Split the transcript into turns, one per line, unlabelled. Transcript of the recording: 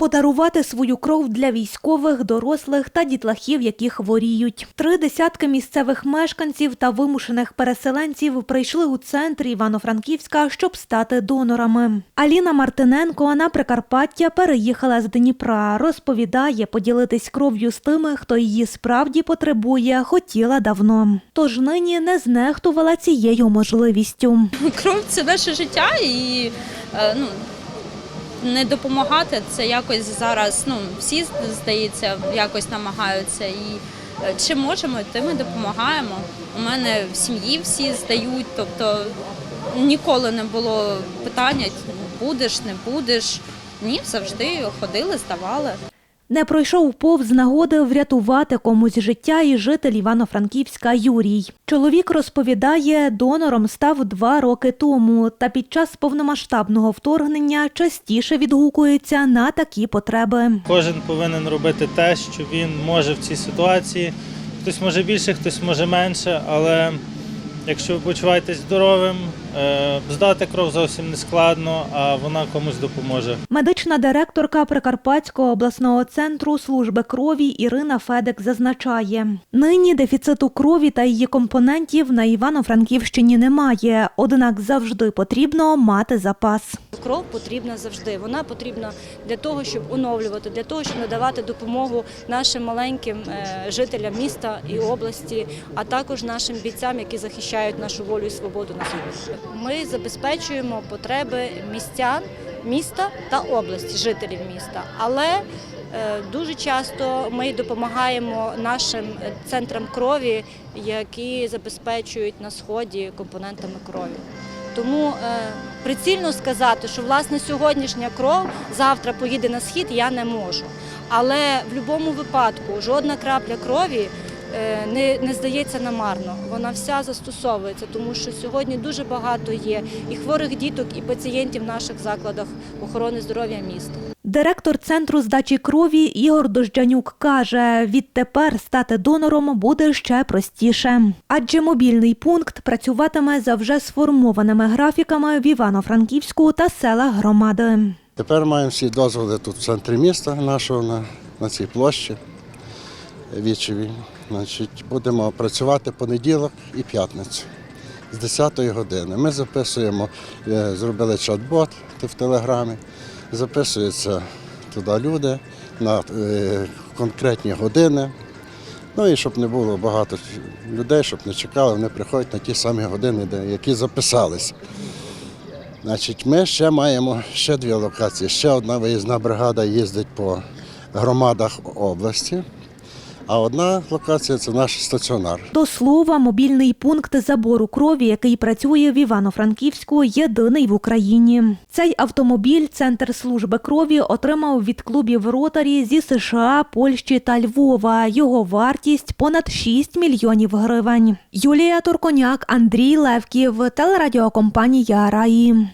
Подарувати свою кров для військових, дорослих та дітлахів, які хворіють. Три десятки місцевих мешканців та вимушених переселенців прийшли у центр Івано-Франківська, щоб стати донорами. Аліна Мартиненко на Прикарпаття переїхала з Дніпра. Розповідає, поділитись кров'ю з тими, хто її справді потребує, хотіла давно. Тож нині не знехтувала цією можливістю.
кров це наше життя і е, ну, не допомагати це якось зараз. Ну, всі здається, якось намагаються. І е, чи можемо, то ми допомагаємо. У мене в сім'ї всі здають, тобто ніколи не було питання, будеш, не будеш. Ні, завжди ходили, здавали.
Не пройшов повз нагоди врятувати комусь життя і житель Івано-Франківська Юрій. Чоловік розповідає, донором став два роки тому, та під час повномасштабного вторгнення частіше відгукується на такі потреби.
Кожен повинен робити те, що він може в цій ситуації. Хтось може більше, хтось може менше, але якщо ви почуваєтесь здоровим, е, здати кров зовсім не складно, а вона комусь допоможе.
Медична директорка Прикарпатського обласного центру служби крові Ірина Федек зазначає: нині дефіциту крові та її компонентів на Івано-Франківщині немає, однак завжди потрібно мати запас.
Кров потрібна завжди. Вона потрібна для того, щоб оновлювати, для того, щоб надавати допомогу нашим маленьким е, жителям міста і області, а також нашим бійцям, які захищають нашу волю і свободу на сході. Ми забезпечуємо потреби містян, міста та області, жителів міста. Але е, Дуже часто ми допомагаємо нашим центрам крові, які забезпечують на сході компонентами крові. Тому е, прицільно сказати, що власне сьогоднішня кров завтра поїде на схід, я не можу. Але в будь-якому випадку жодна крапля крові е, не, не здається намарно. Вона вся застосовується, тому що сьогодні дуже багато є і хворих діток, і пацієнтів в наших закладах охорони здоров'я міста.
Директор центру здачі крові Ігор Дождянюк каже, відтепер стати донором буде ще простіше, адже мобільний пункт працюватиме за вже сформованими графіками в Івано-Франківську та селах громади.
Тепер маємо всі дозволи тут в центрі міста нашого на, на цій площі Вічеві. Значить, будемо працювати понеділок і п'ятницю з 10 години. Ми записуємо, е, зробили чат-бот в телеграмі, записуються туди люди на е, конкретні години. Ну і щоб не було багато людей, щоб не чекали, вони приходять на ті самі години, які записалися. Значить, ми ще маємо ще дві локації. Ще одна виїзна бригада їздить по громадах області, а одна локація це наш стаціонар.
До слова, мобільний пункт забору крові, який працює в Івано-Франківську, єдиний в Україні. Цей автомобіль Центр служби крові отримав від клубів Ротарі зі США, Польщі та Львова. Його вартість понад 6 мільйонів гривень. Юлія Турконяк, Андрій Левків, телерадіокомпанія Раї.